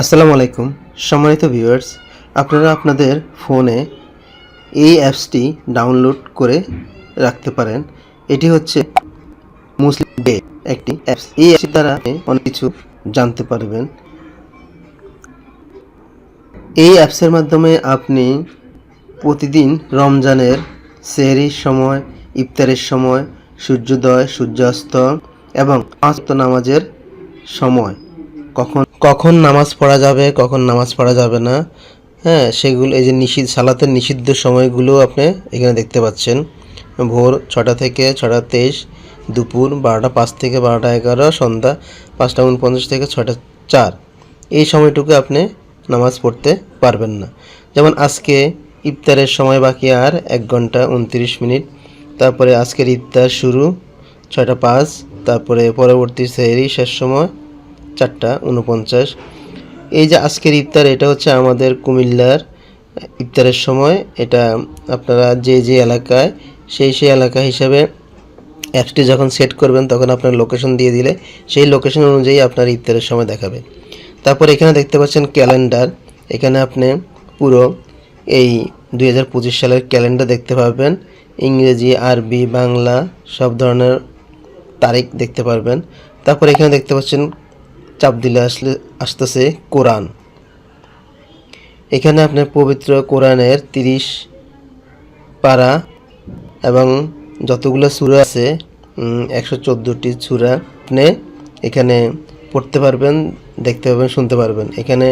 আসসালামু আলাইকুম। সম্মানিত ভিউয়ার্স, আপনারা আপনাদের ফোনে এই অ্যাপসটি ডাউনলোড করে রাখতে পারেন। এটি হচ্ছে মুসলিম ডে একটি অ্যাপস। এই অ্যাপসের দ্বারা অনেক কিছু জানতে পারবেন। এই অ্যাপসের মাধ্যমে আপনি প্রতিদিন রমজানের সেহরির সময়, ইফতারের সময়, সূর্যোদয়, সূর্যাস্ত এবং পাঁচত নামাজের সময় কখন কখন নামাজ পড়া যাবে, কখন নামাজ পড়া যাবে না হ্যাঁ সেগুলো, এই যে নিষিদ্ধ, সালাতের নিষিদ্ধ সময়গুলো আপনি এখানে দেখতে পাচ্ছেন। ভোর ছটা থেকে ছটা তেইশ, দুপুর বারোটা, পাঁচ থেকে বারোটা এগারো, সন্ধ্যা পাঁচটা উনপঞ্চাশ থেকে ছটা চার। এই সময়টুকু আপনি নামাজ পড়তে পারবেন না। যেমন আজকে ইফতারের সময় বাকি আর এক ঘণ্টা উনত্রিশ মিনিট, তারপরে আজকের ইফতার শুরু ছয়টা পাঁচ, তারপরে পরবর্তী সেহরি শেষ সময় চারটা উনপঞ্চাশ এই যে আজকের ইফতার, এটা হচ্ছে আমাদের কুমিল্লার ইফতারের সময়। এটা আপনারা যে যে এলাকায়, সেই সেই এলাকা হিসাবে অ্যাপসটি যখন সেট করবেন, তখন আপনার লোকেশন দিয়ে দিলে সেই লোকেশন অনুযায়ী আপনার ইফতারের সময় দেখাবে। তারপর এখানে দেখতে পাচ্ছেন ক্যালেন্ডার। এখানে আপনি পুরো এই দুই হাজার পঁচিশ সালের ক্যালেন্ডার দেখতে পাবেন ইংরেজি, আরবি, বাংলা সব ধরনের তারিখ দেখতে পারবেন। তারপর এখানে দেখতে পাচ্ছেন চাপ দিলে আসলে আসতেছে কোরআন। এখানে আপনার পবিত্র কোরআনের তিরিশ পারা এবং যতগুলো সুরা আছে একশো চোদ্দোটি সুরা আপনি এখানে পড়তে পারবেন, দেখতে পাবেন শুনতে পারবেন। এখানে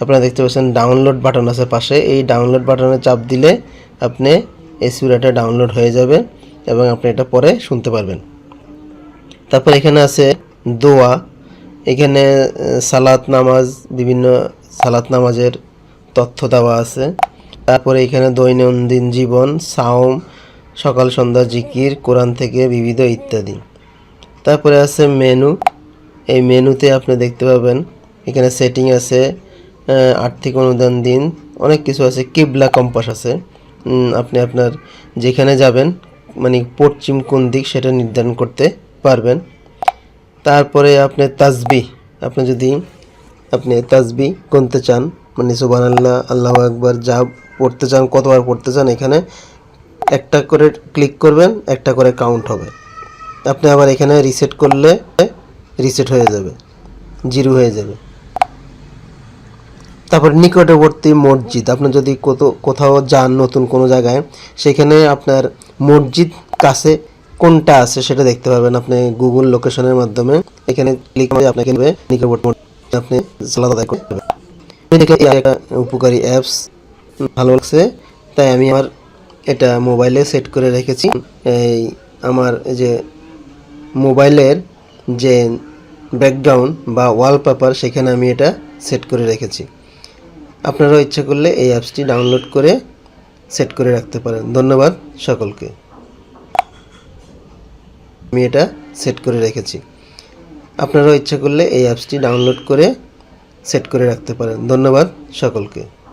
আপনারা দেখতে পাচ্ছেন ডাউনলোড বাটন আছে পাশে। এই ডাউনলোড বাটনে চাপ দিলে আপনি এই সুরাটা ডাউনলোড হয়ে যাবে এবং আপনি এটা পরে শুনতে পারবেন। তারপর এখানে আছে দোয়া। এখানে সালাত নামাজ, বিভিন্ন সালাত নামাজের তথ্য দেওয়া আছে। তারপরে এখানে দৈনন্দিন জীবন, সাওম, সকাল, সন্ধ্যা, জিকির, কোরআন থেকে বিবিধ ইত্যাদি। তারপরে আছে মেনু। এই মেনুতে আপনি দেখতে পাবেন, এখানে সেটিং আছে আর্থিক অনুদান দিন, অনেক কিছু আছে, কিবলা কম্পাস আছে। আপনি আপনার যেখানে যাবেন মানে পশ্চিম কোন দিক সেটা নির্ধারণ করতে পারবেন। তারপরে আপনি তাজবি আপনি যদি আপনি তাজবি গুনতে চান মানে সুবান আল্লাহ আল্লাহ একবার যা পড়তে চান, কতবার পড়তে চান, এখানে একটা করে ক্লিক করবেন, একটা করে কাউন্ট হবে। আপনি আবার এখানে রিসেট করলে রিসেট হয়ে যাবে, জিরো হয়ে যাবে। তারপর নিকটবর্তী মসজিদ, আপনি যদি কোথাও যান নতুন কোনো জায়গায়, সেখানে আপনার মসজিদ কাছে কোনটা আছে সেটা দেখতে পাবেন আপনি গুগল লোকেশনের মাধ্যমে। এখানে ক্লিক করে আপনাকে নেবে, নিকটবর্তী আপনি সালাদ করতে পারবেন। এই একটা উপকারী অ্যাপস ভালো লাগছে। তাই আমি আমার এটা মোবাইলে সেট করে রেখেছি। এই আমার যে মোবাইলের যে ব্যাকগ্রাউন্ড বা ওয়ালপেপার সেখানে আমি এটা সেট করে রেখেছি। আপনারাও ইচ্ছা করলে এই অ্যাপসটি ডাউনলোড করে সেট করে রাখতে পারেন। ধন্যবাদ সকলকে। আমি এটা সেট করে রেখেছি। আপনারাও ইচ্ছা করলে এই অ্যাপসটি ডাউনলোড করে সেট করে রাখতে পারেন। ধন্যবাদ সকলকে।